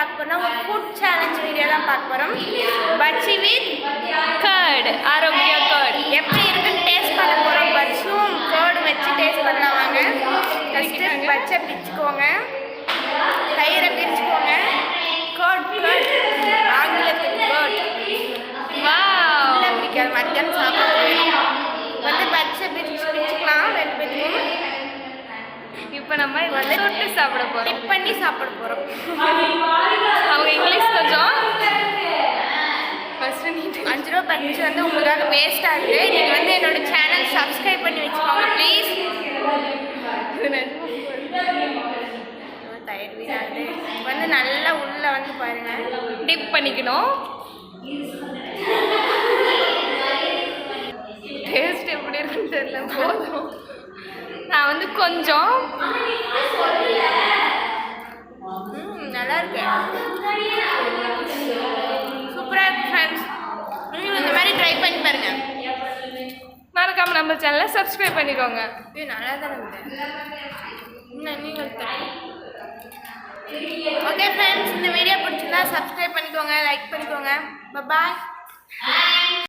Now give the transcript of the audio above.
பார்க்க போறோம் ஒரு ஃபுட் சேலஞ்ச் வீடியோ தான் பார்க்க போறோம். பச்சி வித் கர்ட் ஆரோக்கியா கர்ட் எப்படி இருக்குன்னு டேஸ்ட் பண்ண போறோம். பச்சும் கேர்டு வச்சு டேஸ்ட் பண்ணலாம் வாங்க. ஃபஸ்ட்டு பச்சை பிரிச்சுக்கோங்க. தயிரை பிரிச்சுக்கோங்க. கேர்ட் கேர்ட் ஆங்கிலத்துக்கு கேர்ட் பிடிக்காது மத்தியானம் சாப்பிட போயிடும் வந்து பச்சை பிரிச்சு பிரிச்சுக்கலாம். ரெண்டு பேருக்கும் இப்போ நம்ம வந்து தொட்டு சாப்பிட போறோம். டிப் பண்ணி சாப்பிட போறோம். அஞ்சு ரூபா பஞ்சு வந்து உங்களுக்காக வேஸ்ட் ஆகுது நீங்கள் வந்து என்னோட சேனல் சப்ஸ்கிரைப் பண்ணி வச்சுக்கோங்க ப்ளீஸ் தயிர் வந்து நல்லா உள்ளே வந்து பாருங்கள் டிப் பண்ணிக்கணும். டேஸ்ட் எப்படி இருக்குன்னு தெரியல போதும். நான் வந்து கொஞ்சம். நல்லா இருக்கேன் ட்ரை பண்ணி பாருங்க. மறக்காம நம்ம சேனலை சப்ஸ்கிரைப் பண்ணிக்கோங்க. இது நல்லா தான் நீங்கள் ஓகே ஃப்ரெண்ட்ஸ் இந்த வீடியோ பிடிச்சிருந்தா சப்ஸ்கிரைப் பண்ணிக்கோங்க லைக் பண்ணிக்கோங்க. பாய்